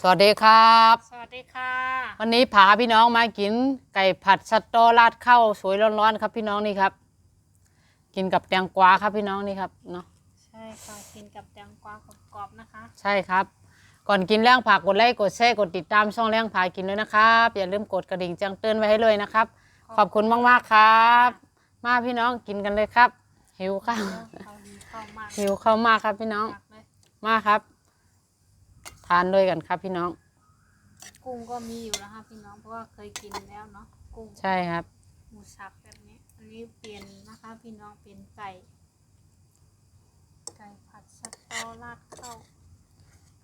สวัสดีครับ สวัสดีค่ะ วันนี้พาพี่น้องมากินไก่ผัดสตอราดข้าวสวยร้อนๆครับพี่น้องนี่ครับ กินกับแตงกวาครับพี่น้องนี่ครับเนาะใช่ค่ะกินกับแตงกวากรอบๆนะคะ ใช่ครับ ก่อนกินแรงผักกดไลค์กดแชร์กดติดตามช่องแรงพากินด้วยนะครับ อย่าลืมกดกระดิ่งแจ้งเตือนไว้ให้เลยนะครับ ขอบคุณมากๆครับ มาพี่น้องกินกันเลยครับ หิวข้าวเขาดีเข้ามากหิวข้าวมากครับพี่น้องมากเลยมาครับ ทานด้วยกันครับพี่น้อง กุ้งก็มีอยู่นะคะพี่น้องเพราะว่าเคยกินแล้วเนาะกุ้งใช่ครับ หมูสับแบบนี้ อันนี้เปลี่ยนนะคะพี่น้องเป็นไก่ ไก่ผัดสะตอราดข้าว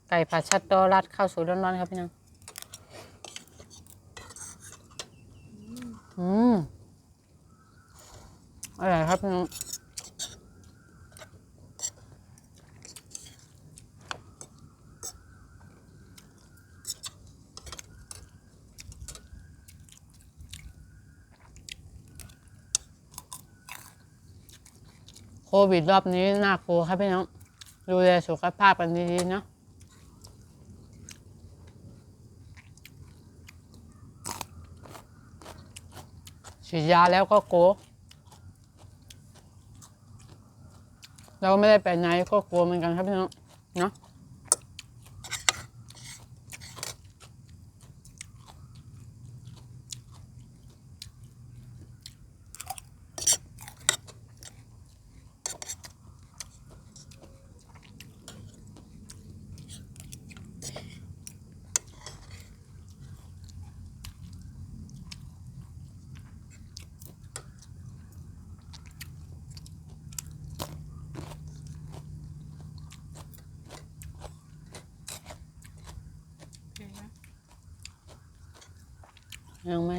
ไก่ผัดชัดโตราดข้าวสวยร้อนๆครับพี่น้อง อืมอืมอร่อยครับพี่น้อง ควิดรอบนี้น่ากลัวครับพี่น้อง ดูแลสุขภาพกันดีๆเนาะฉีดยาแล้วก็โกลัวเราไม่ได้ไปไหนก็กลัวเหมือนกันครับพี่น้องเนาะ ยังไม่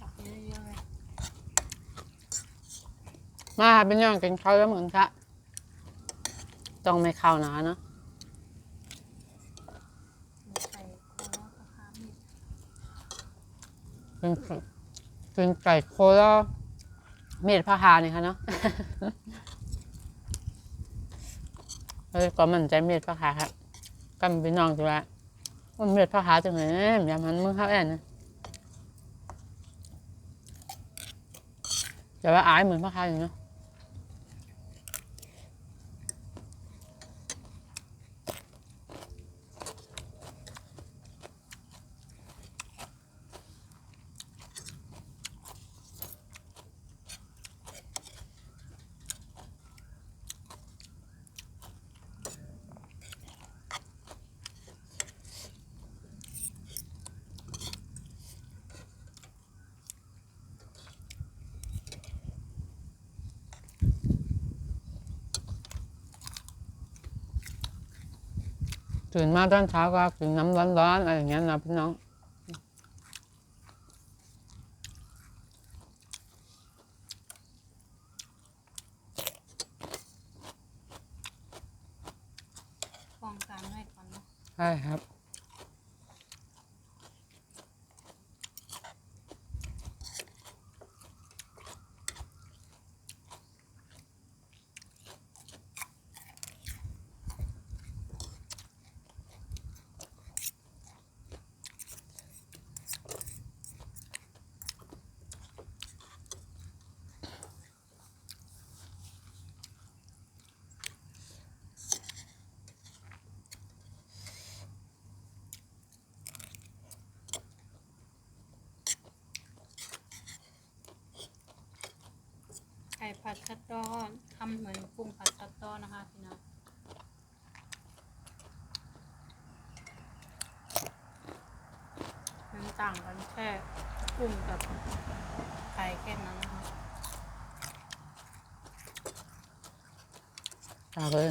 ตักเยอะๆเลยมาค่ะเป็นยังกินข้าวแล้วเหมือนกันต้องไม่ข้าวหนาเนาะมีไก่โคราชนะคะมีกินกินไก่โคแล้วเม็ดพะหาเนี่ยค่ะเนาะเฮ้ยก็มันใจเม็ดพะหาครับกันเป็นน้องจุฬา มันเม็ดพะหาจังเลยอย่ามันมึงเข้าแอนนะแต่ว่าอายเหมือนพะหาอย่างเนาะ ตื่นมาตอนเช้าก็กินน้ำร้อนๆอะไรอย่างเงี้ยนะพี่น้องป้องกันไว้ก่อนเนาะใช่ครับ สะตอทำเหมือนกุ้งผัดสะตอนะคะพี่น้องมันต่างกันแค่กุ้งกับไก่แค่นั้นนะคะตาเลย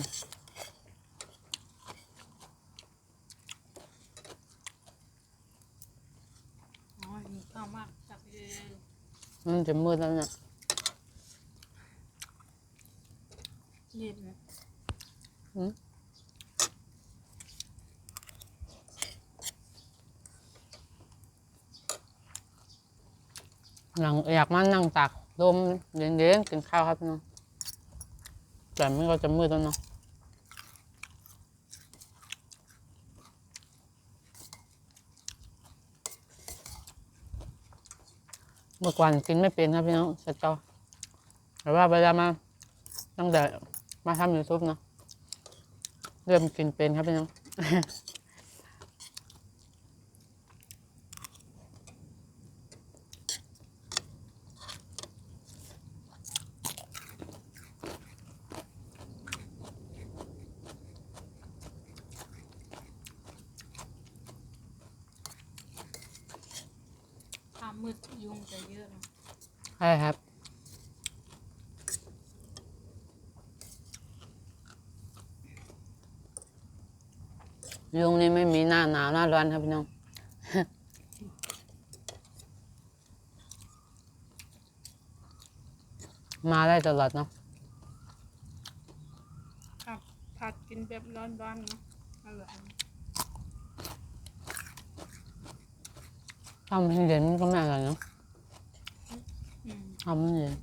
อ๋อมีข้าวมากจับเยอะมันจะมืดแล้วเนี่ย เด็ดไหมหืมนั่งอยากมานั่งตักลมเย็นๆกินข้าวครับน้องแต่ไม่ก็จะมืดแล้วเนาะเมื่อก่อนกินไม่เป็นครับพี่น้องเสตอแต่ว่าเวลามาตั้งแต่ มาทำยูทูบเนาะเริ่มกินเป็นครับพี่น้องความมืดยุงจะเยอะนะใช่ครับ ยุงนี่ไม่มีหน้าหนาวหน้าร้อนครับพี่น้อง มาได้ตลอดเนาะครับผัดกินแบบร้อนๆเนาะอร่อยทำให้เย็นก็ไม่อร่อยเนาะอืมทำให้เย็น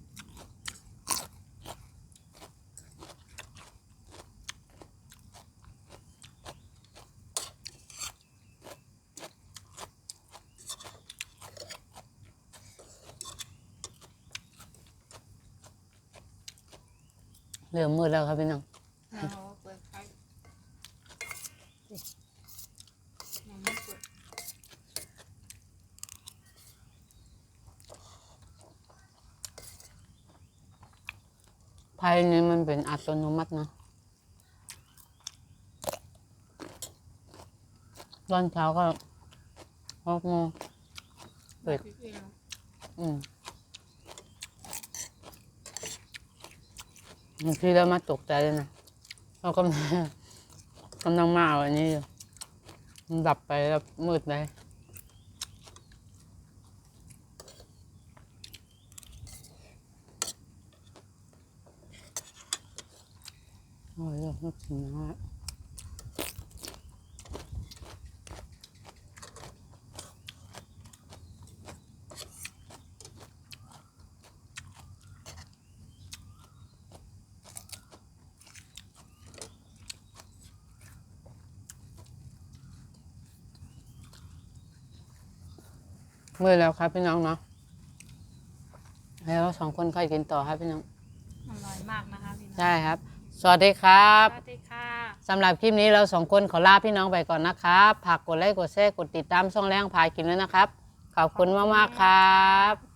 เริ่มมืดแล้วครับพี่น้องเราเปิดไฟยังไม่เปิดไพ่นี้มันเป็นอัตโนมัตินะตอนเช้าก็หกโมงเปิดปิดเองอืม บางทีเรามาตกใจเลยนะเรากำลังกำลังมาอาอันนี้อยู่มันดับไปแล้วมืดเลยโอ้ยเราต้องกินนะ มืดแล้วครับพี่น้องเนาะแล้วเราสองคนค่อยกินต่อครับพี่น้องอร่อยมากนะคะพี่น้องใช่ครับ สวัสดีครับสวัสดีค่ะสำหรับคลิปนี้เราสองคนขอลาพี่น้องไปก่อนนะครับฝากกดไลค์กดแชร์กดติดตามช่องแรงพายกินด้วยนะครับ ขอบคุณมากๆครับ